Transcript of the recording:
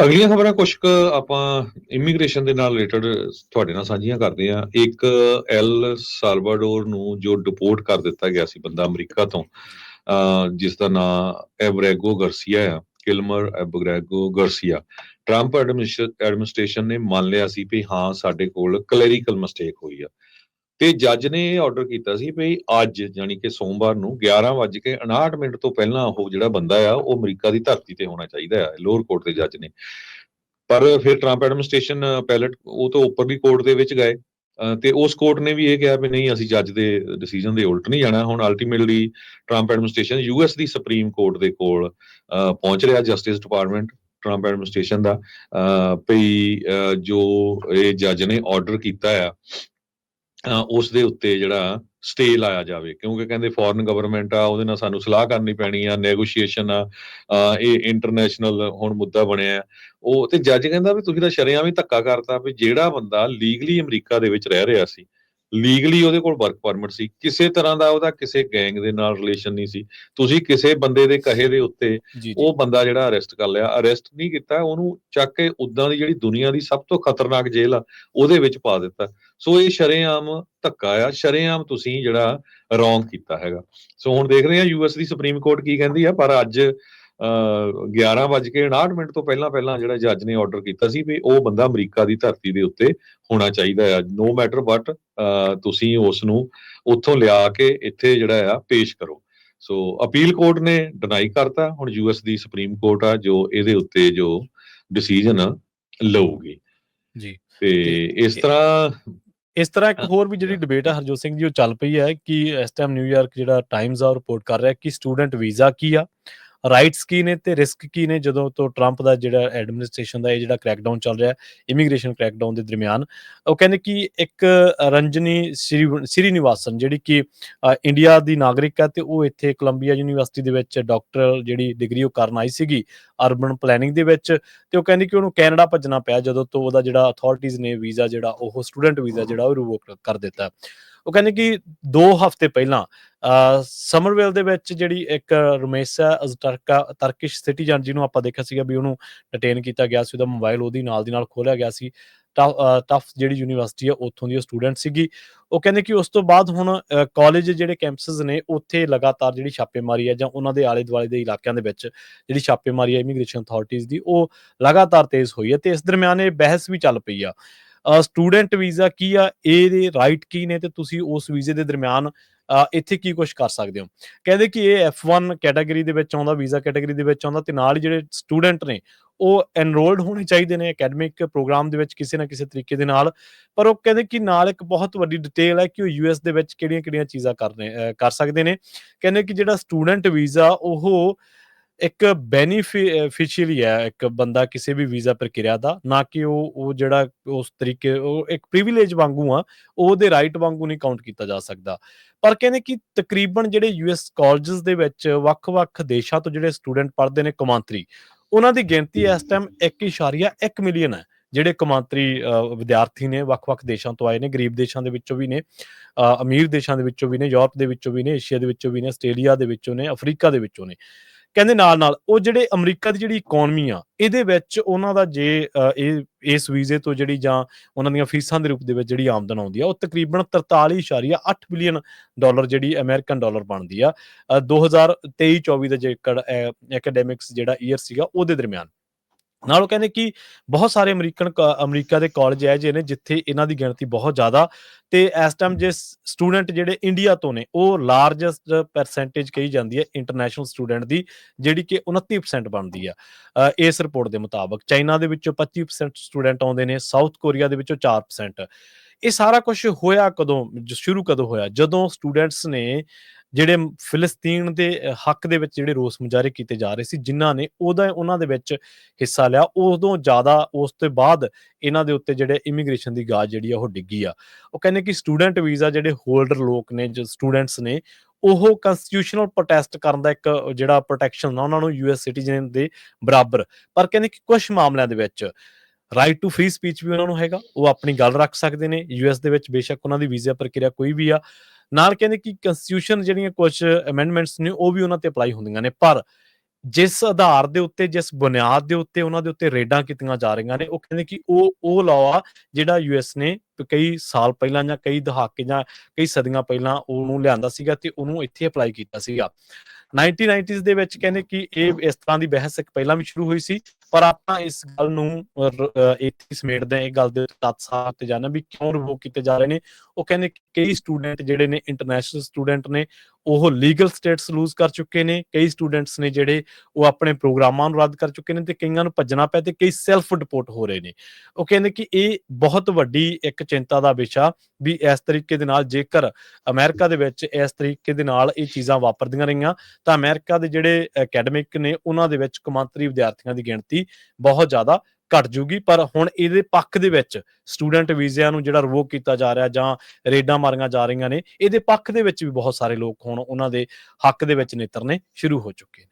ਅਗਲੀਆਂ ਖਬਰਾਂ ਕੁਝ ਕੁ ਆਪਾਂ ਇਮੀਗ੍ਰੇਸ਼ਨ ਦੇ ਨਾਲ ਰਿਲੇਟਡ ਤੁਹਾਡੇ ਨਾਲ ਸਾਂਝੀਆਂ ਕਰਦੇ ਆ ਇੱਕ ਐਲ ਸਾਲਵਾਡੋਰ ਨੂੰ ਜੋ ਡਿਪੋਰਟ ਕਰ ਦਿੱਤਾ ਗਿਆ ਸੀ ਬੰਦਾ ਅਮਰੀਕਾ ਤੋਂ, ਅਹ ਜਿਸ ਦਾ ਨਾਮ ਐਬਰੈਗੋ ਗਰਸੀਆ ਆ, ਕਿਲਮਰ ਐਬਰੈਗੋ ਗਰਸੀਆ। ਟਰੰਪ ਐਡਮਿਨਿਸਟ੍ਰੇਸ਼ਨ ਨੇ ਮੰਨ ਲਿਆ ਸੀ ਵੀ ਹਾਂ, ਸਾਡੇ ਕੋਲ ਕਲੈਰੀਕਲ ਮਿਸਟੇਕ ਹੋਈ ਆ। ਤੇ ਜੱਜ ਨੇ ਇਹ ਆਰਡਰ ਕੀਤਾ ਸੀ ਵੀ ਅੱਜ ਯਾਨੀ ਕਿ ਸੋਮਵਾਰ ਨੂੰ 11:59 ਮਿੰਟ ਤੋਂ ਪਹਿਲਾਂ ਉਹ ਜਿਹੜਾ ਬੰਦਾ ਆ, ਉਹ ਅਮਰੀਕਾ ਦੀ ਧਰਤੀ ਤੇ ਹੋਣਾ ਚਾਹੀਦਾ ਆ ਲੋਅਰ ਕੋਰਟ ਦੇ ਜੱਜ ਨੇ। ਪਰ ਫਿਰ ਟਰੰਪ ਐਡਮਿਨਿਸਟ੍ਰੇਸ਼ਨ ਪੈਲਟ ਉਹ ਤੋਂ ਉੱਪਰ ਵੀ ਕੋਰਟ ਦੇ ਵਿੱਚ ਗਏ। ਤੇ ਉਸ ਕੋਰਟ ਨੇ ਵੀ ਇਹ ਕਿਹਾ ਵੀ ਨਹੀਂ, ਅਸੀਂ ਜੱਜ ਦੇ ਡਿਸੀਜਨ ਦੇ ਉਲਟ ਨਹੀਂ ਜਾਣਾ। ਹੁਣ ਅਲਟੀਮੇਟਲੀ ਟਰੰਪ ਐਡਮਿਨਿਸਟ੍ਰੇਸ਼ਨ ਯੂਐਸ ਦੀ ਸੁਪਰੀਮ ਕੋਰਟ ਦੇ ਕੋਲ, ਅਹ ਪਹੁੰਚ ਰਿਹਾ ਜਸਟਿਸ ਡਿਪਾਰਟਮੈਂਟ ਟਰੰਪ ਐਡਮਿਨਿਸਟ੍ਰੇਸ਼ਨ ਦਾ। ਅਹ ਵੀ ਜੋ ਇਹ ਜੱਜ ਨੇ ਆਰਡਰ ਕੀਤਾ ਆ ਉਸ ਦੇ ਉੱਤੇ ਜਿਹੜਾ ਸਟੇ ਲਾਇਆ ਜਾਵੇ। ਕਿਉਂਕਿ ਕਹਿੰਦੇ ਫੋਰਨ ਗਵਰਨਮੈਂਟ ਆ, ਉਹਦੇ ਨਾਲ ਸਾਨੂੰ ਸਲਾਹ ਕਰਨੀ ਪੈਣੀ ਆ ਨੈਗੋਸ਼ੀਏਸ਼ਨ ਆ ਇਹ ਇੰਟਰਨੈਸ਼ਨਲ ਹੁਣ ਮੁੱਦਾ ਬਣਿਆ ਉਹ ਤੇ ਜੱਜ ਕਹਿੰਦਾ ਵੀ ਤੁਸੀਂ ਤਾਂ ਸ਼ਰੇਆਮ ਵੀ ਧੱਕਾ ਕਰਤਾ ਵੀ ਜਿਹੜਾ ਬੰਦਾ ਲੀਗਲੀ ਅਮਰੀਕਾ ਦੇ ਵਿੱਚ ਰਹਿ ਰਿਹਾ ਸੀ ਲੀਗਲੀ ਉਹਦੇ ਕੋਲ ਵਰਕ ਪਰਮਿਟ ਸੀ। ਕਿਸੇ ਤਰ੍ਹਾਂ ਦਾ ਉਹਦਾ ਕਿਸੇ ਗੈਂਗ ਦੇ ਨਾਲ ਰਿਲੇਸ਼ਨ ਨਹੀਂ ਸੀ। ਤੁਸੀਂ ਕਿਸੇ ਬੰਦੇ ਦੇ ਕਹੇ ਦੇ ਉੱਤੇ ਉਹ ਬੰਦਾ ਜਿਹੜਾ ਅਰੈਸਟ ਕਰ ਲਿਆ ਅਰੈਸਟ ਨਹੀਂ ਕੀਤਾ ਉਹਨੂੰ ਚੱਕ ਕੇ ਉਦਾਂ ਦੀ ਜਿਹੜੀ ਦੁਨੀਆ ਦੀ ਸਭ ਤੋਂ ਖਤਰਨਾਕ ਜੇਲ੍ਹ ਆ ਉਹਦੇ ਵਿੱਚ ਪਾ ਦਿੱਤਾ। ਸੋ ਇਹ ਸ਼ਰੇਆਮ ਧੱਕਾ ਆ ਸ਼ਰੇਆਮ ਤੁਸੀਂ ਜਿਹੜਾ ਰੋਂਗ ਕੀਤਾ ਹੈਗਾ। ਸੋ ਹੁਣ ਦੇਖ ਰਹੇ ਹਾਂ ਯੂਐਸ ਦੀ ਸੁਪਰੀਮ ਕੋਰਟ ਕੀ ਕਹਿੰਦੀ ਆ ਪਰ ਅੱਜ 11:59 ਮਿੰਟ ਤੋਂ ਪਹਿਲਾਂ ਪਹਿਲਾਂ ਜਿਹੜਾ ਜੱਜ ਨੇ ਆਰਡਰ ਕੀਤਾ ਸੀ ਵੀ ਉਹ ਬੰਦਾ ਅਮਰੀਕਾ ਦੀ ਧਰਤੀ ਦੇ ਉੱਤੇ ਹੋਣਾ ਚਾਹੀਦਾ ਆ। ਨੋ ਮੈਟਰ ਬਟ ਤੁਸੀਂ ਉਸ ਨੂੰ ਉੱਥੋਂ ਲਿਆ ਕੇ ਇੱਥੇ ਜਿਹੜਾ ਆ ਪੇਸ਼ ਕਰੋ। ਸੋ ਅਪੀਲ ਕੋਰਟ ਨੇ ਡਿਨਾਈ ਕਰਤਾ। ਹੁਣ ਯੂਐਸ ਦੀ ਸੁਪਰੀਮ ਕੋਰਟ ਆ ਜੋ ਇਹਦੇ ਉੱਤੇ ਜੋ ਡਿਸੀਜਨ ਲਊਗੀ। ਜੀ। ਤੇ ਇਸ ਤਰ੍ਹਾਂ ਇਸ ਤਰ੍ਹਾਂ ਇੱਕ ਹਾਂ। ਹੋਰ ਵੀ ਜਿਹੜੀ ਡਿਬੇਟ ਆ ਹਰਜੋਤ ਸਿੰਘ ਜੀ ਉਹ ਚੱਲ ਪਈ ਹੈ ਕਿ ਇਸ ਟਾਈਮ ਨਿਊਯਾਰਕ ਜਿਹੜਾ ਟਾਈਮਜ਼ ਆ ਰਿਪੋਰਟ ਕਰ ਰਿਹਾ ਕਿ ਸਟੂਡੈਂਟ ਵੀਜ਼ਾ ਕੀ ਆ। ਰਾਈਟਸ ਕੀ ਨੇ ਤੇ ਰਿਸਕ ਕੀ ਨੇ ਜਦੋਂ ਤੋਂ ਟਰੰਪ ਦਾ ਜਿਹੜਾ ਐਡਮਿਨਿਸਟ੍ਰੇਸ਼ਨ ਦਾ ਇਹ ਜਿਹੜਾ ਕ੍ਰੈਕਡਾਊਨ ਚੱਲ ਰਿਹਾ ਇਮੀਗ੍ਰੇਸ਼ਨ ਕ੍ਰੈਕਡਾਊਨ ਦੇ ਦਰਮਿਆਨ, ਉਹ ਕਹਿੰਦੇ ਕਿ ਇੱਕ ਰੰਜਨੀ ਸ੍ਰੀਨਿਵਾਸਨ ਜਿਹੜੀ ਕਿ ਇੰਡੀਆ ਦੀ ਨਾਗਰਿਕ ਹੈ ਤੇ ਉਹ ਇੱਥੇ ਕੋਲੰਬੀਆ ਯੂਨੀਵਰਸਿਟੀ ਦੇ ਵਿੱਚ ਡਾਕਟਰ ਜਿਹੜੀ ਡਿਗਰੀ ਉਹ ਕਰਨ ਆਈ ਸੀਗੀ ਅਰਬਨ ਪਲੈਨਿੰਗ ਦੇ ਵਿੱਚ, ਤੇ ਉਹ ਕਹਿੰਦੀ ਕਿ ਉਹਨੂੰ ਕੈਨੇਡਾ ਭੱਜਣਾ ਪਿਆ ਜਦੋਂ ਤੋਂ ਉਹਦਾ ਜਿਹੜਾ ਅਥਾਰਟੀਜ਼ ਨੇ ਵੀਜ਼ਾ ਜਿਹੜਾ, ਉਹ ਸਟੂਡੈਂਟ ਵੀਜ਼ਾ ਜਿਹੜਾ ਉਹ ਰਿਵੋਕ ਕਰ ਦਿੱਤਾ। ਉਹ ਕਹਿੰਦੇ ਕਿ 2 ਹਫ਼ਤੇ ਪਹਿਲਾਂ ਸਮਰਵੇਲ ਦੇ ਵਿੱਚ ਜਿਹੜੀ ਇੱਕ ਰਮੇਸਾ ਅਜ਼ਟਰਕਾ ਤਰਕਿਸ਼ ਸਿਟੀਜ਼ਨ ਜਿਹਨੂੰ ਆਪਾਂ ਦੇਖਿਆ ਸੀਗਾ ਵੀ ਉਹਨੂੰ ਡਿਟੇਨ ਕੀਤਾ ਗਿਆ ਸੀ, ਉਹਦਾ ਮੋਬਾਈਲ ਉਹਦੀ ਨਾਲ ਦੀ ਨਾਲ ਖੋਲਿਆ ਗਿਆ ਸੀ ਟਫ ਜਿਹੜੀ ਯੂਨੀਵਰਸਿਟੀ ਆ ਉੱਥੋਂ ਦੀ ਸਟੂਡੈਂਟ ਸੀਗੀ। ਉਹ ਕਹਿੰਦੇ ਕਿ ਉਸ ਤੋਂ ਬਾਅਦ ਹੁਣ ਕਾਲਜ ਜਿਹੜੇ ਕੈਂਪਸਸ ਨੇ, ਉੱਥੇ ਲਗਾਤਾਰ ਜਿਹੜੀ ਛਾਪੇਮਾਰੀ ਹੈ ਜਾਂ ਉਹਨਾਂ ਦੇ ਆਲੇ ਦੁਆਲੇ ਦੇ ਇਲਾਕਿਆਂ ਦੇ ਵਿੱਚ ਜਿਹੜੀ ਛਾਪੇਮਾਰੀ ਹੈ ਇਮੀਗ੍ਰੇਸ਼ਨ ਅਥਾਰਟੀਜ਼ ਦੀ, ਉਹ ਲਗਾਤਾਰ ਤੇਜ਼ ਹੋਈ ਹੈ ਤੇ ਇਸ ਦਰਮਿਆਨ ਇਹ ਬਹਿਸ ਵੀ ਚੱਲ ਪਈ ਆ। ਸਟੂਡੈਂਟ ਵੀਜ਼ਾ ਕੀ ਆ? ਇਹਦੇ ਰਾਈਟ ਕੀ ਨੇ ਤੇ ਤੁਸੀਂ ਉਸ ਵੀਜ਼ੇ ਦੇ ਦਰਮਿਆਨ ਇੱਥੇ ਕੀ ਕੁਝ ਕਰ ਸਕਦੇ ਹੋ? ਕਹਿੰਦੇ ਕਿ ਇਹ F1 ਕੈਟਾਗਰੀ ਦੇ ਵਿੱਚ ਆਉਂਦਾ ਵੀਜ਼ਾ ਕੈਟਾਗਰੀ ਦੇ ਵਿੱਚ ਆਉਂਦਾ ਤੇ ਨਾਲ ਹੀ ਜਿਹੜੇ ਸਟੂਡੈਂਟ ਨੇ, ਉਹ ਐਨਰੋਲਡ ਹੋਣੇ ਚਾਹੀਦੇ ਨੇ ਅਕੈਡਮਿਕ ਪ੍ਰੋਗਰਾਮ ਦੇ ਵਿੱਚ ਕਿਸੇ ਨਾ ਕਿਸੇ ਤਰੀਕੇ ਦੇ ਨਾਲ। ਪਰ ਉਹ ਕਹਿੰਦੇ ਕਿ ਨਾਲ ਇੱਕ ਬਹੁਤ ਵੱਡੀ ਡਿਟੇਲ ਹੈ ਕਿ ਉਹ ਯੂਐਸ ਦੇ ਵਿੱਚ ਕਿਹੜੀਆਂ-ਕਿਹੜੀਆਂ ਚੀਜ਼ਾਂ ਕਰਨੇ ਕਰ ਸਕਦੇ ਨੇ। ਕਹਿੰਦੇ ਕਿ ਜਿਹੜਾ ਸਟੂਡੈਂਟ ਵੀਜ਼ਾ ਉਹ ਇੱਕ ਬੈਨੀਫੀਸ਼ੀਅਲੀ ਹੈ ਇੱਕ ਬੰਦਾ ਕਿਸੇ ਵੀ ਵੀਜ਼ਾ ਪ੍ਰਕਿਰਿਆ ਦਾ ਨਾ ਕਿ ਉਹ ਉਹ ਜਿਹੜਾ ਉਸ ਤਰੀਕੇ ਉਹ ਇੱਕ ਪ੍ਰਿਵਿਲੇਜ ਵਾਂਗੂ ਆ ਉਹਦੇ ਰਾਈਟ ਵਾਂਗੂ ਨਹੀਂ ਕਾਊਂਟ ਕੀਤਾ ਜਾ ਸਕਦਾ। ਪਰ ਕਹਿੰਦੇ ਕਿ ਤਕਰੀਬਨ ਜਿਹੜੇ ਯੂਐਸ ਕਾਲਜਸ ਦੇ ਵਿੱਚ ਵੱਖ-ਵੱਖ ਦੇਸ਼ਾਂ ਤੋਂ ਜਿਹੜੇ ਸਟੂਡੈਂਟ ਪੜ੍ਹਦੇ ਨੇ ਕੌਮਾਂਤਰੀ ਉਹਨਾਂ ਦੀ ਗਿਣਤੀ ਇਸ ਟਾਈਮ 1.1 ਮਿਲੀਅਨ ਹੈ ਜਿਹੜੇ ਕੌਮਾਂਤਰੀ ਵਿਦਿਆਰਥੀ ਨੇ ਵੱਖ-ਵੱਖ ਦੇਸ਼ਾਂ ਤੋਂ ਆਏ ਨੇ ਗਰੀਬ ਦੇਸ਼ਾਂ ਦੇ ਵਿੱਚੋਂ ਵੀ ਨੇ ਅਮੀਰ ਦੇਸ਼ਾਂ ਦੇ ਵਿੱਚੋਂ ਵੀ ਨੇ ਯੂਰਪ ਦੇ ਵਿੱਚੋਂ ਵੀ ਨੇ ਏਸ਼ੀਆ ਦੇ ਵਿੱਚੋਂ ਵੀ ਨੇ ਆਸਟ੍ਰੇਲੀਆ ਦੇ ਵਿੱਚੋਂ ਨੇ ਅਫਰੀਕਾ ਦੇ ਵਿੱਚੋਂ ਨੇ। ਕਹਿੰਦੇ ਨਾਲ ਨਾਲ ਉਹ ਜਿਹੜੇ ਅਮਰੀਕਾ ਦੀ ਜਿਹੜੀ ਇਕਨੋਮੀ ਆ ਇਹਦੇ ਵਿੱਚ ਉਹਨਾਂ ਦਾ ਜੇ ਇਹ ਇਸ ਵੀਜ਼ੇ ਤੋਂ ਜਿਹੜੀ ਜਾਂ ਉਹਨਾਂ ਦੀਆਂ ਫੀਸਾਂ ਦੇ ਰੂਪ ਦੇ ਵਿੱਚ ਜਿਹੜੀ ਆਮਦਨ ਆਉਂਦੀ ਆ ਉਹ ਤਕਰੀਬਨ 43.8 ਬਿਲੀਅਨ ਡਾਲਰ ਜਿਹੜੀ ਅਮਰੀਕਨ ਡਾਲਰ ਬਣਦੀ ਆ ਅ, 2023-24 ਦਾ ਜੇਕਰ ਐਕੈਡੈਮਿਕਸ ਜਿਹੜਾ ਈਅਰ ਸੀਗਾ ਉਹਦੇ ਦਰਮਿਆਨ। ਨਾਲ ਉਹ ਕਹਿੰਦੇ ਕਿ ਬਹੁਤ ਸਾਰੇ ਅਮਰੀਕਨ ਕ- ਅਮਰੀਕਾ ਦੇ ਕਾਲਜ ਹੈ ਜਿਹਨੇ ਜਿੱਥੇ ਇਹਨਾਂ ਦੀ ਗਿਣਤੀ ਬਹੁਤ ਜ਼ਿਆਦਾ ਤੇ ਇਸ ਟਾਈਮ ਜੇ ਸਟੂਡੈਂਟ ਜਿਹੜੇ ਇੰਡੀਆ ਤੋਂ ਨੇ, ਉਹ ਲਾਰਜੈਸਟ ਪਰਸੈਂਟੇਜ ਕਹੀ ਜਾਂਦੀ ਹੈ ਇੰਟਰਨੈਸ਼ਨਲ ਸਟੂਡੈਂਟ ਦੀ, ਜਿਹੜੀ ਕਿ 29% ਬਣਦੀ ਆ। ਇਸ ਰਿਪੋਰਟ ਦੇ ਮੁਤਾਬਕ ਚਾਈਨਾ ਦੇ ਵਿੱਚੋਂ 25% ਸਟੂਡੈਂਟ ਆਉਂਦੇ ਨੇ ਸਾਊਥ ਕੋਰੀਆ ਦੇ ਵਿੱਚੋਂ 4% ਇਹ ਸਾਰਾ ਕੁਝ ਹੋਇਆ ਕਦੋਂ ਸ਼ੁਰੂ ਕਦੋਂ ਹੋਇਆ? ਜਦੋਂ ਸਟੂਡੈਂਟਸ ਨੇ ਜਿਹੜੇ ਫਿਲਸਤੀਨ ਦੇ ਹੱਕ ਦੇ ਵਿੱਚ ਜਿਹੜੇ ਰੋਸ ਮੁਜ਼ਾਹਰੇ ਕੀਤੇ ਜਾ ਰਹੇ ਸੀ, ਜਿਨ੍ਹਾਂ ਨੇ ਉਹਦਾ, ਉਹਨਾਂ ਦੇ ਵਿੱਚ ਹਿੱਸਾ ਲਿਆ, ਉਦੋਂ ਜ਼ਿਆਦਾ ਉਸ ਤੋਂ ਬਾਅਦ ਇਹਨਾਂ ਦੇ ਉੱਤੇ ਜਿਹੜੇ ਇਮੀਗ੍ਰੇਸ਼ਨ ਦੀ ਗਾਜ ਜਿਹੜੀ ਆ ਉਹ ਡਿੱਗੀ ਆ। ਉਹ ਕਹਿੰਦੇ ਕਿ ਸਟੂਡੈਂਟ ਵੀਜ਼ਾ ਜਿਹੜੇ ਹੋਲਡਰ ਲੋਕ ਨੇ, ਜੋ ਸਟੂਡੈਂਟਸ ਨੇ, ਉਹ ਕਨਸਟੀਟਿਊਸ਼ਨਲ ਪ੍ਰੋਟੈਸਟ ਕਰਨ ਦਾ ਇੱਕ ਜਿਹੜਾ ਪ੍ਰੋਟੈਕਸ਼ਨ ਨਾ ਉਹਨਾਂ ਨੂੰ ਯੂਐਸ ਸਿਟੀਜ਼ਨ ਦੇ ਬਰਾਬਰ। ਪਰ ਕਹਿੰਦੇ ਕਿ ਕੁਝ ਮਾਮਲਿਆਂ ਦੇ ਵਿੱਚ ਰਾਈਟ ਟੂ ਫ੍ਰੀ ਸਪੀਚ ਵੀ ਉਹਨਾਂ ਨੂੰ ਹੈਗਾ, ਉਹ ਆਪਣੀ ਗੱਲ ਰੱਖ ਸਕਦੇ ਨੇ ਯੂਐਸ ਦੇ ਵਿੱਚ ਬੇਸ਼ੱਕ ਉਹਨਾਂ ਦੀ ਵੀਜ਼ਾ ਪ੍ਰਕਿਰਿਆ ਕੋਈ ਵੀ ਆ। ਨਾਲ ਕਹਿੰਦੇ ਕਿ ਕਨਸਟੀਟਿਊਸ਼ਨ ਜਿਹੜੀਆਂ ਕੁਝ ਅਮੈਂਡਮੈਂਟਸ ਨੇ, ਉਹ ਵੀ ਉਹਨਾਂ ਤੇ ਅਪਲਾਈ ਹੁੰਦੀਆਂ ਨੇ, ਪਰ ਜਿਸ ਆਧਾਰ ਦੇ ਉੱਤੇ, ਜਿਸ ਬੁਨਿਆਦ ਦੇ ਉੱਤੇ ਉਹਨਾਂ ਦੇ ਉੱਤੇ ਰੇਡਾਂ ਕੀਤੀਆਂ ਜਾ ਰਹੀਆਂ ਨੇ, ਉਹ ਕਹਿੰਦੇ ਕਿ ਉਹ ਉਹ ਲਾਅ ਆ ਜਿਹੜਾ ਯੂਐਸ ਨੇ ਕਈ ਸਾਲ ਪਹਿਲਾਂ ਜਾਂ ਕਈ ਦਹਾਕੇ ਜਾਂ ਕਈ ਸਦੀਆਂ ਪਹਿਲਾਂ ਉਹਨੂੰ ਲਿਆਂਦਾ ਸੀਗਾ ਤੇ ਉਹਨੂੰ ਇੱਥੇ ਅਪਲਾਈ ਕੀਤਾ ਸੀਗਾ। 1990s ਦੇ ਵਿੱਚ ਕਹਿੰਦੇ ਕਿ ਇਹ ਇਸ ਤਰ੍ਹਾਂ ਦੀ ਬਹਿਸ ਇੱਕ ਪਹਿਲਾਂ ਵੀ ਸ਼ੁਰੂ ਹੋਈ ਸੀ, ਪਰ ਆਪਾਂ ਇਸ ਗੱਲ ਨੂੰ ਇੱਥੇ ਸਮੇਟਦੇ ਹਾਂ, ਇਹ ਗੱਲ ਦੇ ਤੱਤ ਸਾਹ ਤੇ ਜਾਣਾ ਵੀ ਕਿਉਂ ਰਿਵੋਕ ਕੀਤੇ ਜਾ ਰਹੇ ਨੇ। ਉਹ ਕਹਿੰਦੇ ਕਈ ਸਟੂਡੈਂਟ ਜਿਹੜੇ ਨੇ, ਇੰਟਰਨੈਸ਼ਨਲ ਸਟੂਡੈਂਟ ਨੇ ਉਹ ਲੀਗਲ ਸਟੇਟਸ ਲੂਜ਼ ਕਰ ਚੁੱਕੇ ਨੇ, ਕਈ ਸਟੂਡੈਂਟਸ ਨੇ ਜਿਹੜੇ ਉਹ ਆਪਣੇ ਪ੍ਰੋਗਰਾਮਾਂ ਨੂੰ ਰੱਦ ਕਰ ਚੁੱਕੇ ਨੇ ਤੇ ਕਈਆਂ ਨੂੰ ਭੱਜਣਾ ਪਿਆ ਤੇ ਕਈ ਸੈਲਫ ਡਿਪੋਰਟ ਹੋ ਰਹੇ ਨੇ। ਉਹ ਕਹਿੰਦੇ ਕਿ ਇਹ ਬਹੁਤ ਵੱਡੀ ਇੱਕ ਚਿੰਤਾ ਦਾ ਵਿਸ਼ਾ ਵੀ ਇਸ ਤਰੀਕੇ ਦੇ ਨਾਲ ਜੇਕਰ ਅਮਰੀਕਾ ਦੇ ਵਿੱਚ ਇਸ ਤਰੀਕੇ ਦੇ ਨਾਲ ਇਹ ਚੀਜ਼ਾਂ ਵਾਪਰਦੀਆਂ ਰਹੀਆਂ, ਤਾਂ ਅਮਰੀਕਾ ਦੇ ਜਿਹੜੇ ਅਕੈਡਮਿਕ ਨੇ ਉਹਨਾਂ ਦੇ ਵਿੱਚ ਕਮਾਂਤਰੀ ਵਿਦਿਆਰਥੀਆਂ ਦੀ ਗਿਣਤੀ ਬਹੁਤ ਜ਼ਿਆਦਾ ਘਟ ਜੂਗੀ, ਪਰ ਹੁਣ ਇਹਦੇ ਪੱਖ ਦੇ ਵਿੱਚ ਸਟੂਡੈਂਟ ਵੀਜ਼ਿਆਂ ਨੂੰ ਜਿਹੜਾ ਰਿਵੋਕ ਕੀਤਾ ਜਾ ਰਿਹਾ ਜਾਂ ਰੇਡਾਂ ਮਾਰੀਆਂ ਜਾ ਰਹੀਆਂ ਨੇ, ਇਹਦੇ ਪੱਖ ਦੇ ਵਿੱਚ ਵੀ ਬਹੁਤ ਸਾਰੇ ਲੋਕ ਹੁਣ ਉਹਨਾਂ ਦੇ ਹੱਕ ਦੇ ਵਿੱਚ ਨਿਤਰਨੇ ਸ਼ੁਰੂ ਹੋ ਚੁੱਕੇ ਨੇ।